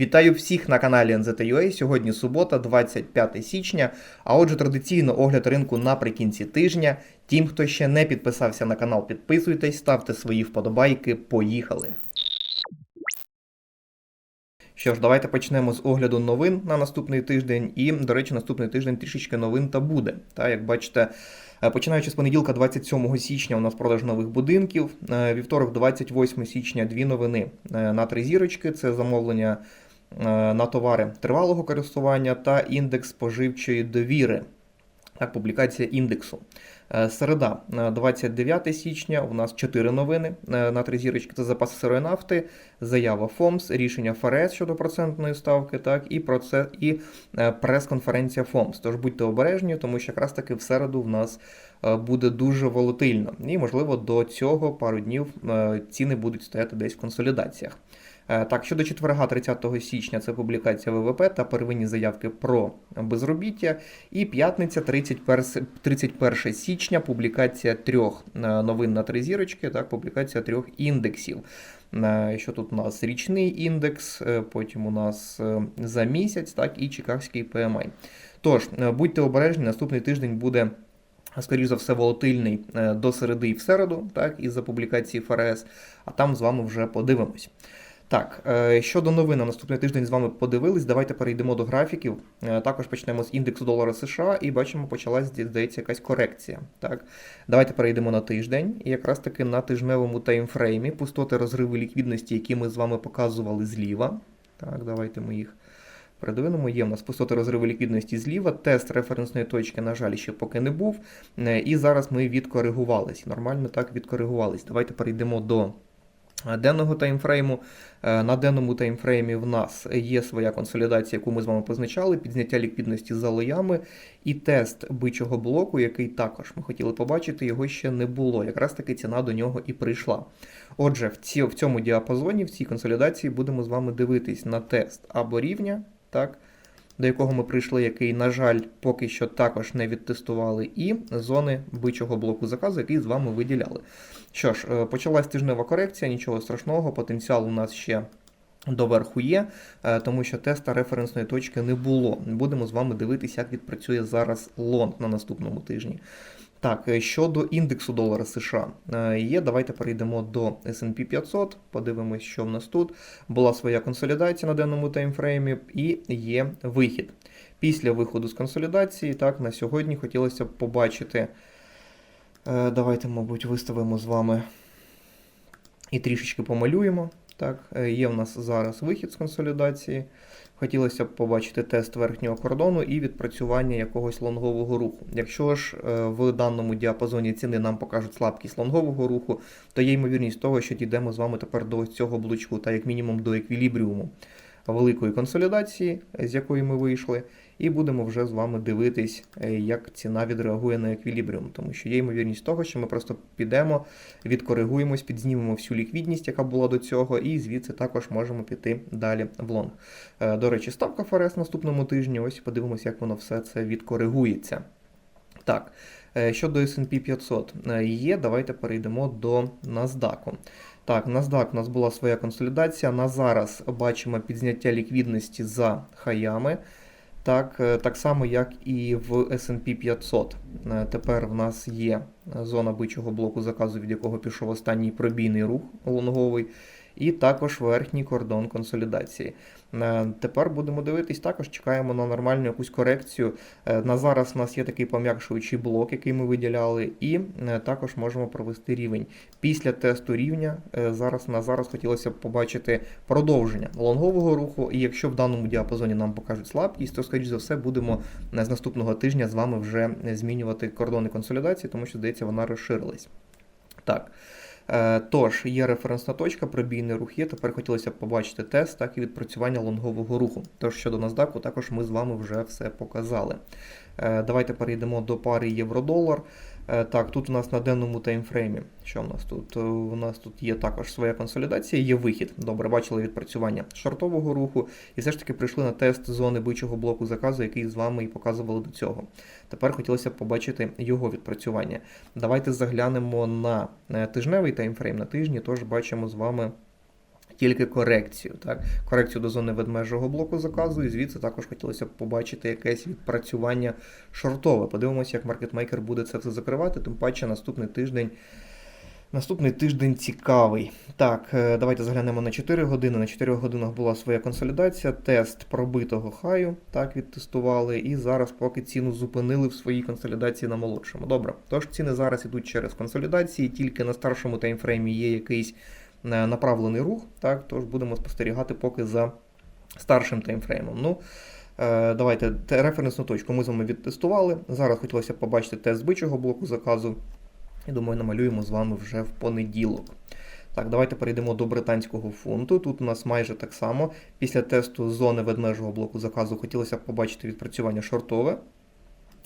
Вітаю всіх на каналі NZUA. Сьогодні субота, 25 січня. А отже, традиційно огляд ринку наприкінці тижня. Тим, хто ще не підписався на канал, підписуйтесь, ставте свої вподобайки. Поїхали! Що ж, давайте почнемо з огляду новин на наступний тиждень. І, до речі, наступний тиждень трішечки новин та буде. Та, як бачите, е, починаючи з понеділка, 27 січня, у нас продаж нових будинків. Е, Вівторок, 28 січня, дві новини е, на три зірочки. Це замовлення на товари тривалого користування та індекс споживчої довіри. Так, публікація індексу. Е, Середа, е, 29 січня, у нас 4 новини е, на три зірочки. Це запаси сирої нафти, заява ФОМС, рішення ФРС щодо процентної ставки, так, і, проце, і е, прес-конференція ФОМС. Тож будьте обережні, тому що якраз таки в середу в нас е, буде дуже волатильно. І, можливо, до цього пару днів е, ціни будуть стояти десь в консолідаціях. Е, Так, щодо четверга, 30 січня, це публікація ВВП та первинні заявки про безробіття. І п'ятниця, 31, 31 січня, публікація трьох е, новин на три зірочки, так, публікація трьох індексів. Е, Що тут у нас річний індекс, потім у нас за місяць, так, і Чикагський PMI. Тож, будьте обережні, наступний тиждень буде. Скоріше за все, волатильний до середи і в середу, так, із-за публікації ФРС, а там з вами вже подивимось. Так, е, щодо новин на наступний тиждень з вами подивились. Давайте перейдемо до графіків. Е, Також почнемо з індексу долара США і бачимо, почалась, здається, якась корекція. Так, давайте перейдемо на тиждень. І якраз таки на тижневому таймфреймі пустоти розриви ліквідності, які ми з вами показували зліва. Так, давайте ми їх передвинемо. Є в нас пустоти розриви ліквідності зліва. Тест референсної точки, на жаль, ще поки не був. Е, І зараз ми відкоригувались. Нормально так відкоригувались. Давайте перейдемо до денного таймфрейму. Е, На денному таймфреймі в нас є своя консолідація, яку ми з вами позначали, підзняття ліквідності за лоями і тест бичого блоку, який також ми хотіли побачити, його ще не було. Якраз таки ціна до нього і прийшла. Отже, в, цьому діапазоні, в цій консолідації будемо з вами дивитись на тест або рівня, так, до якого ми прийшли, який, на жаль, поки що також не відтестували, і зони бичого блоку заказу, який з вами виділяли. Що ж, е, почалась тижнева корекція, нічого страшного, потенціал у нас ще доверху є, е, тому що теста референсної точки не було. Будемо з вами дивитися, як відпрацює зараз лонг на наступному тижні. Так, е, щодо індексу долара США е, є, давайте перейдемо до S&P 500, подивимось, що в нас тут. Була своя консолідація на денному таймфреймі і є вихід. Після виходу з консолідації, так, на сьогодні хотілося б побачити. Е, Давайте, мабуть, виставимо з вами і трішечки помалюємо. Так, є в нас зараз вихід з консолідації. Хотілося б побачити тест верхнього кордону і відпрацювання якогось лонгового руху. Якщо ж е, в даному діапазоні ціни нам покажуть слабкість лонгового руху, то є ймовірність того, що дійдемо з вами тепер до цього блучку, та як мінімум до еквілібріуму великої консолідації, з якої ми вийшли, і будемо вже з вами дивитись, е, як ціна відреагує на еквілібріум, тому що є ймовірність того, що ми просто підемо, відкоригуємось, підзнімемо всю ліквідність, яка була до цього, і звідси також можемо піти далі в лонг. Е, До речі, ставка ФРС наступному тижні. Ось подивимося, як воно все це відкоригується. Так, е, щодо S&P 500 е, є, давайте перейдемо до NASDAQ. Так, NASDAQ у нас була своя консолідація. На зараз бачимо підзняття ліквідності за хаями. Так, е, так само, як і в S&P 500. Е, Тепер в нас є зона бичого блоку заказу, від якого пішов останній пробійний рух лонговий, і також верхній кордон консолідації. Е, Тепер будемо дивитись, також чекаємо на нормальну якусь корекцію. Е, На зараз у нас є такий пом'якшуючий блок, який ми виділяли, і е, також можемо провести рівень. Після тесту рівня зараз на зараз хотілося б побачити продовження лонгового руху. І якщо в даному діапазоні нам покажуть слабкість, то скоріш за все будемо з наступного тижня з вами вже змінювати кордони консолідації, тому що здається, вона розширилась. Так. Е, Тож, є референсна точка, пробійний рух є. Тепер хотілося б побачити тест, так і відпрацювання лонгового руху. Тож щодо NASDAQ, також ми з вами вже все показали. Е, Давайте перейдемо до пари євро-долар. Е, Так, тут у нас на денному таймфреймі. Що в нас тут? Е, У нас тут є також своя консолідація, є вихід. Добре, бачили відпрацювання шортового руху. І все ж таки прийшли на тест зони бичого блоку заказу, який з вами і показували до цього. Тепер хотілося б побачити його відпрацювання. Давайте заглянемо на е, тижневий таймфрейм на тижні, тож бачимо з вами тільки корекцію. Так? Корекцію до зони ведмежого блоку заказу, і звідси також хотілося б побачити якесь відпрацювання шортове. Подивимося, як маркетмейкер буде це все закривати, тим паче наступний тиждень. Наступний тиждень цікавий. Так, е, давайте заглянемо на 4 години. На 4 годинах була своя консолідація, тест пробитого хаю, так, відтестували. І зараз поки ціну зупинили в своїй консолідації на молодшому. Добре, тож ціни зараз ідуть через консолідації, тільки на старшому таймфреймі є якийсь направлений рух. Так, тож будемо спостерігати поки за старшим таймфреймом. Ну, е, Давайте референсну точку ми з вами відтестували. Зараз хотілося побачити тест бичого блоку заказу. І думаю, намалюємо з вами вже в понеділок. Так, давайте перейдемо до британського фунту. Тут у нас майже так само. Після тесту зони ведмежого блоку заказу хотілося б побачити відпрацювання шортове.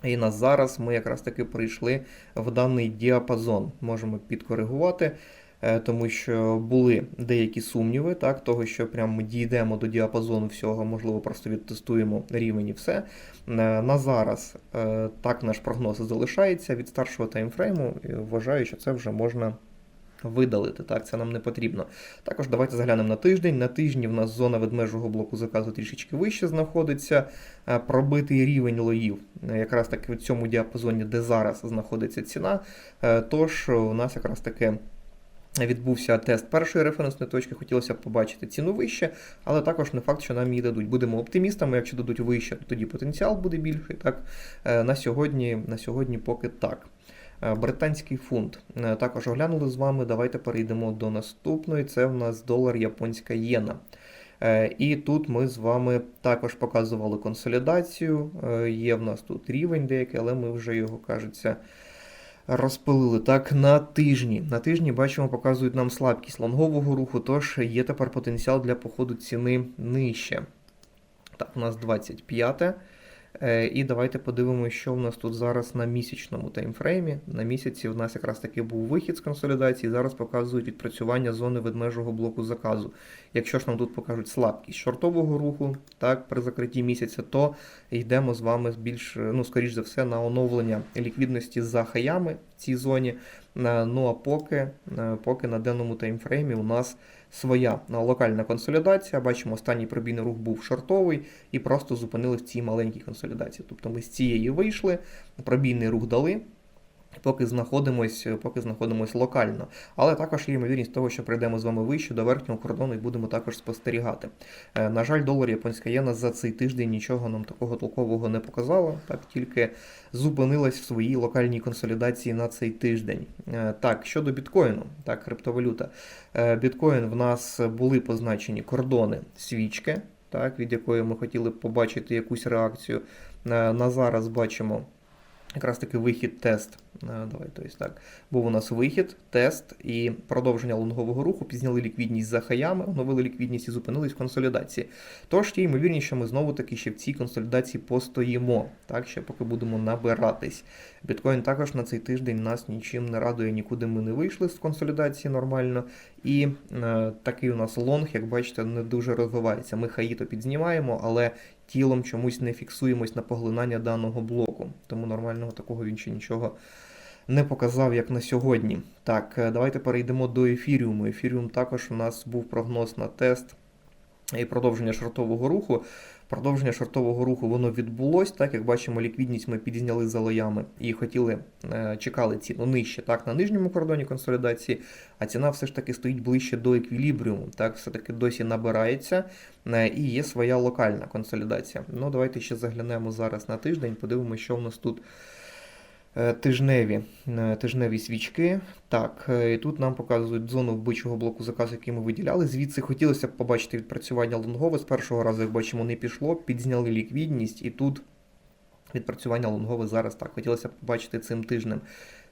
І на зараз ми якраз таки прийшли в даний діапазон. Можемо підкоригувати, тому що були деякі сумніви, так, того, що прямо ми дійдемо до діапазону всього, можливо, просто відтестуємо рівень і все. Е, На зараз е, так наш прогноз залишається від старшого таймфрейму. Вважаю, що це вже можна видалити. Так, це нам не потрібно. Також давайте заглянемо на тиждень. На тижні в нас зона ведмежого блоку заказу трішечки вище знаходиться. Е, Пробитий рівень лоїв, е, якраз таки в цьому діапазоні, де зараз знаходиться ціна. Е, Тож у нас якраз таки. Відбувся тест першої референсної точки, хотілося б побачити ціну вище, але також не факт, що нам її дадуть. Будемо оптимістами, якщо дадуть вище, то тоді потенціал буде більший. Так? Е, На сьогодні, на сьогодні поки так. Е, Британський фунт. Е, Також оглянули з вами. Давайте перейдемо до наступної. Це в нас долар японська єна. І тут ми з вами також показували консолідацію. Є в нас тут рівень деякий, але ми вже його, кажеться, розпилили. Так, на тижні. На тижні бачимо, показують нам слабкість лонгового руху, тож є тепер потенціал для походу ціни нижче. Так, у нас 25. Е, І давайте подивимося, що в нас тут зараз на місячному таймфреймі. На місяці у нас якраз таки був вихід з консолідації. Зараз показують відпрацювання зони ведмежого блоку заказу. Якщо ж нам тут покажуть слабкість шортового руху, так, при закритті місяця, то йдемо з вами більш, ну, скоріш за все, на оновлення ліквідності за хаями в цій зоні. Е, Ну а поки, е, поки на денному таймфреймі у нас своя е, локальна консолідація. Бачимо, останній пробійний рух був шортовий і просто зупинили в цій маленькій консолідації. Тобто ми з цієї вийшли, пробійний рух дали. Поки знаходимось, поки знаходимось локально. Але також є ймовірність того, що прийдемо з вами вище до верхнього кордону і будемо також спостерігати. Е, На жаль, долар японська єна за цей тиждень нічого нам такого толкового не показала, так тільки зупинилась в своїй локальній консолідації на цей тиждень. Е, Так, щодо біткоїну, так, криптовалюта. Е, Біткоін в нас були позначені кордони свічки, так, від якої ми хотіли б побачити якусь реакцію. Е, На зараз бачимо якраз таки вихід тест. Е, Давай, то есть так. Був у нас вихід, тест і продовження лонгового руху. Пізняли ліквідність за хаями, оновили ліквідність і зупинились в консолідації. Тож є ймовірність, що ми знову таки ще в цій консолідації постоїмо, так ще поки будемо набиратись. Біткоін також на цей тиждень нас нічим не радує, нікуди ми не вийшли з консолідації нормально. І е, такий у нас лонг, як бачите, не дуже розвивається. Ми хаї то підзнімаємо, але тілом чомусь не фіксуємось на поглинання даного блоку. Тому нормального такого він ще нічого не показав, як на сьогодні. Так, е, давайте перейдемо до ефіріуму. Ефіріум також у нас був прогноз на тест і продовження шортового руху. Продовження шортового руху воно відбулось. Так, як бачимо, ліквідність ми підзняли за лоями і хотіли, е, чекали ціну нижче, так, на нижньому кордоні консолідації, а ціна все ж таки стоїть ближче до еквілібріуму. Так, все-таки досі набирається е, і є своя локальна консолідація. Ну, давайте ще заглянемо зараз на тиждень, подивимося, що в нас тут. Е, Тижневі, е, тижневі свічки. Так, е, і тут нам показують зону вбичого блоку заказу, який ми виділяли. Звідси хотілося б побачити відпрацювання лонгове. З першого разу, як бачимо, не пішло, підзняли ліквідність, і тут відпрацювання лонгове зараз так. Хотілося б побачити цим тижнем.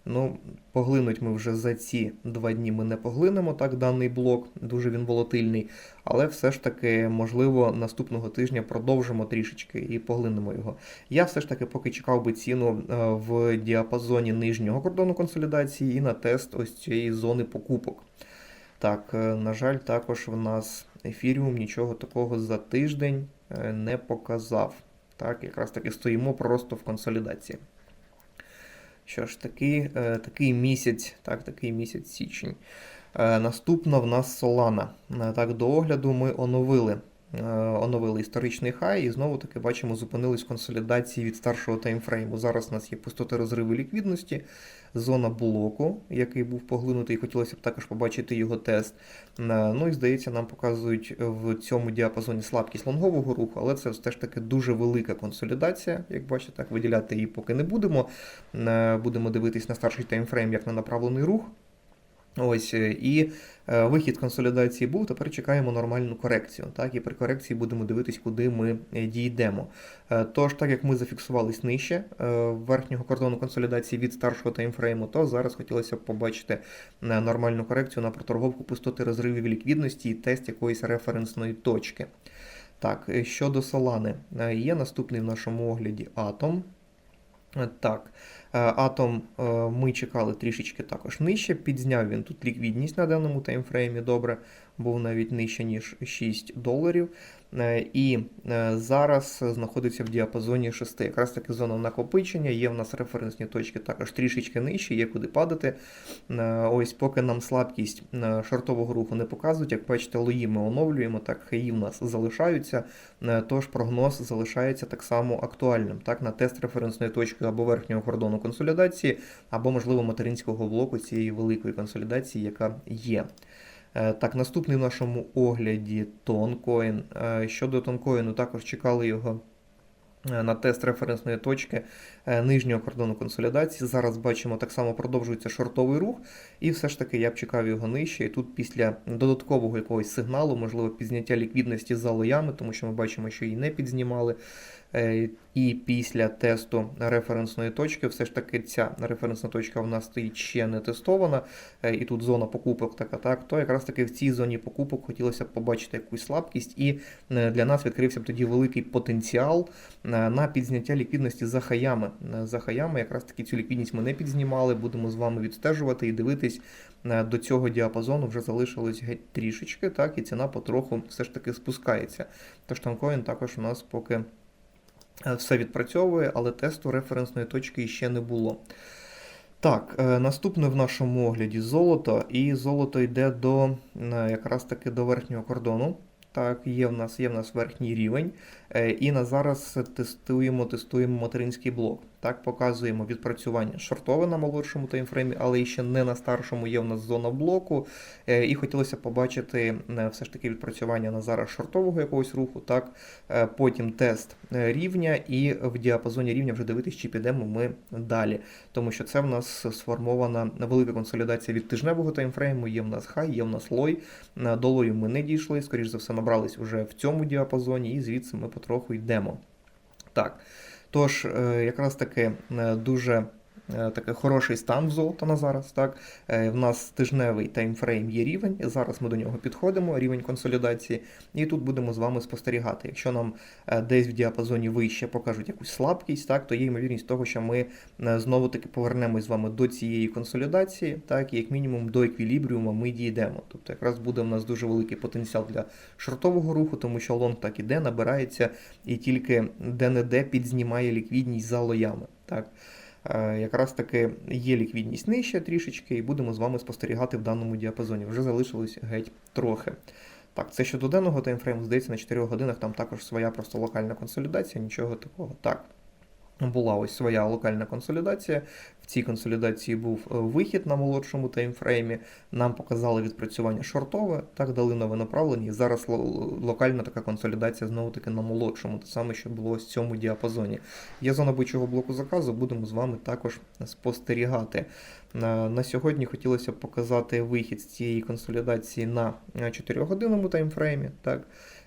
Ну, поглинуть ми вже за ці два дні ми не поглинемо так даний блок, дуже він волатильний. Але все ж таки, можливо, наступного тижня продовжимо трішечки і поглинемо його. Я все ж таки поки чекав би ціну е, в діапазоні нижнього кордону консолідації і на тест ось цієї зони покупок. Так, е, на жаль, також в нас ефіріум нічого такого за тиждень е, не показав. Так, якраз таки стоїмо просто в консолідації. Що ж, такий, е, такий місяць, так, такий місяць січень. Е, Наступна в нас Solana. Е, Так, до огляду ми оновили. Е, Оновили історичний хай і знову таки бачимо, зупинились консолідації від старшого таймфрейму. Зараз у нас є пустоти розриви ліквідності, зона блоку, який був поглинутий, хотілося б також побачити його тест. Е, Ну і здається, нам показують в цьому діапазоні слабкість лонгового руху, але це все ж таки дуже велика консолідація. Як бачите, так виділяти її поки не будемо. Е, Будемо дивитись на старший таймфрейм як на направлений рух. Ось е, і е, вихід консолідації був. Тепер чекаємо нормальну корекцію. Так, і при корекції будемо дивитись, куди ми е, дійдемо. Тож, так як ми зафіксувались нижче верхнього кордону консолідації від старшого таймфрейму, то зараз хотілося б побачити нормальну корекцію на проторговку пустоти розривів ліквідності і тест якоїсь референсної точки. Так, щодо е, є наступний в нашому огляді. Е, Так, Атом е, ми чекали трішечки також нижче. Підзняв він тут ліквідність на даному таймфреймі. Добре, був навіть нижче, ніж 6 доларів. Е, І е, зараз знаходиться в діапазоні 6. Якраз таки зона накопичення. Є в нас референсні точки також трішечки нижче, є куди падати. Е, Ось поки нам слабкість шортового руху не показують. Як бачите, лої ми оновлюємо, так хаї в нас залишаються. Тож прогноз залишається так само актуальним. Так, на тест референсної точки або верхнього кордону консолідації, або, можливо, материнського блоку цієї великої консолідації, яка є. Е, Так, наступний в нашому огляді Тонкоін. Е, Щодо Тонкоїну, також чекали його е, на тест референсної точки нижнього кордону консолідації. Зараз бачимо, так само продовжується шортовий рух, і все ж таки я б чекав його нижче. І тут після додаткового якогось сигналу, можливо, підзняття ліквідності за лоями, тому що ми бачимо, що її не підзнімали. Е, І після тесту референсної точки, все ж таки ця референсна точка в нас стоїть ще не тестована, е, і тут зона покупок така, так, то якраз таки в цій зоні покупок хотілося б побачити якусь слабкість, і е, для нас відкрився б тоді великий потенціал е, на підзняття ліквідності за хаями. Е, За хаями якраз таки цю ліквідність ми не підзнімали, будемо з вами відстежувати і дивитись е, до цього діапазону вже залишилось геть трішечки, так, і ціна потроху все ж таки спускається. Тож танкоін також у нас поки е, все відпрацьовує, але тесту референсної точки ще не було. Так, наступне в нашому огляді золото, і золото йде до якраз таки до верхнього кордону. Так, є в нас є в нас верхній рівень. І на зараз тестуємо, тестуємо материнський блок. Так, показуємо відпрацювання шортове на молодшому таймфреймі, але ще не на старшому є в нас зона блоку. Е, І хотілося побачити е, все ж таки відпрацювання на зараз шортового якогось руху. Так, Е, потім тест рівня, і в діапазоні рівня вже дивитись, чи підемо ми далі. Тому що це в нас сформована велика консолідація від тижневого таймфрейму. Є в нас хай, є в нас лой. Е, До лою ми не дійшли, скоріш за все, набрались вже в цьому діапазоні, і звідси ми потроху йдемо. Так. Тож, е, якраз таки е, дуже такий хороший стан в золота на зараз. Так? Е, В нас тижневий таймфрейм є рівень, зараз ми до нього підходимо, рівень консолідації, і тут будемо з вами спостерігати. Якщо нам е, десь в діапазоні вище покажуть якусь слабкість, так, то є ймовірність того, що ми е, знову таки повернемось з вами до цієї консолідації, так, і як мінімум до еквілібріуму ми дійдемо. Тобто якраз буде в нас дуже великий потенціал для шортового руху, тому що лонг так іде, набирається і тільки де-не-де підзнімає ліквідність за лоями. Так. Е, Якраз таки є ліквідність нижче трішечки, і будемо з вами спостерігати в даному діапазоні. Вже залишилось геть трохи. Так, це щодо денного таймфрейму, здається, на 4 годинах там також своя просто локальна консолідація, нічого такого. Так. Була ось своя локальна консолідація. В цій консолідації був е, вихід на молодшому таймфреймі. Нам показали відпрацювання шортове, так дали нове направлення. І зараз локальна така консолідація знову таки на молодшому, те саме, що було ось в цьому діапазоні. Є зона бичого блоку заказу, будемо з вами також спостерігати. На, на сьогодні хотілося б показати вихід з цієї консолідації на 4-годинному таймфреймі. Так.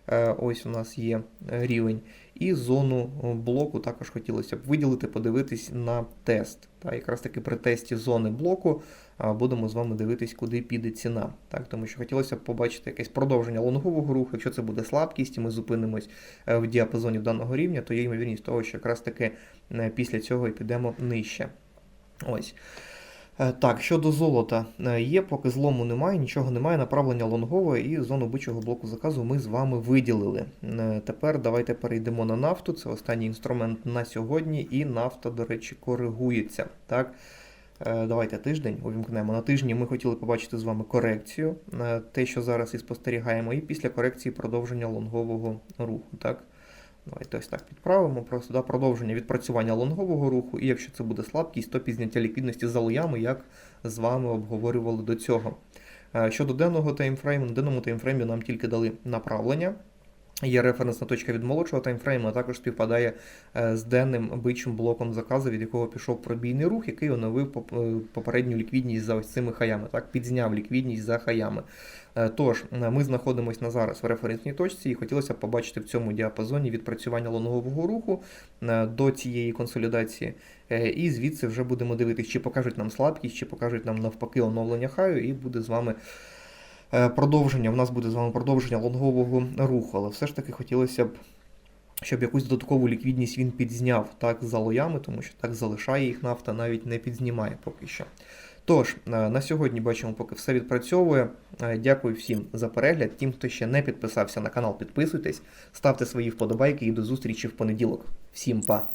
Е, Ось у нас є рівень. І зону блоку також хотілося б виділити, подивитись на тест. Та якраз таки при тесті зони блоку будемо з вами дивитись, куди піде ціна. Так, тому що хотілося б побачити якесь продовження лонгового руху. Якщо це буде слабкість, і ми зупинимось е, в діапазоні даного рівня, то є ймовірність того, що якраз таки е, після цього і підемо нижче. Ось. Е, Так, щодо золота, Е, є, поки злому немає, нічого немає, направлення лонгове і зону бичого блоку заказу ми з вами виділили. Е, Тепер давайте перейдемо на нафту. Це останній інструмент на сьогодні, і нафта, до речі, коригується. Так? Давайте тиждень увімкнемо. На тижні ми хотіли побачити з вами корекцію, те, що зараз і спостерігаємо, і після корекції продовження лонгового руху. Так? Давайте ось так підправимо. Просто да, продовження відпрацювання лонгового руху, і якщо це буде слабкість, то підняття ліквідності за лоями, як з вами обговорювали до цього. Е, Щодо денного таймфрейму, на денному таймфреймі нам тільки дали направлення. Є референсна точка від молодшого таймфрейму, а також співпадає е, з денним бичим блоком заказу, від якого пішов пробійний рух, який оновив е, попередню ліквідність за ось цими хаями, так, підзняв ліквідність за хаями. Е, Тож, ми знаходимося на зараз в референсній точці і хотілося б побачити в цьому діапазоні відпрацювання лонгового руху до цієї консолідації. І звідси вже будемо дивитися, чи покажуть нам слабкість, чи покажуть нам навпаки оновлення хаю, і буде з вами продовження. У нас буде з вами продовження лонгового руху, але все ж таки хотілося б. Щоб якусь додаткову ліквідність він підзняв так за лоями, тому що так залишає їх нафта, навіть не підзнімає поки що. Тож, е, на сьогодні бачимо, поки все відпрацьовує. Е, Дякую всім за перегляд. Тим, хто ще не підписався на канал, підписуйтесь, ставте свої вподобайки і до зустрічі в понеділок. Всім па!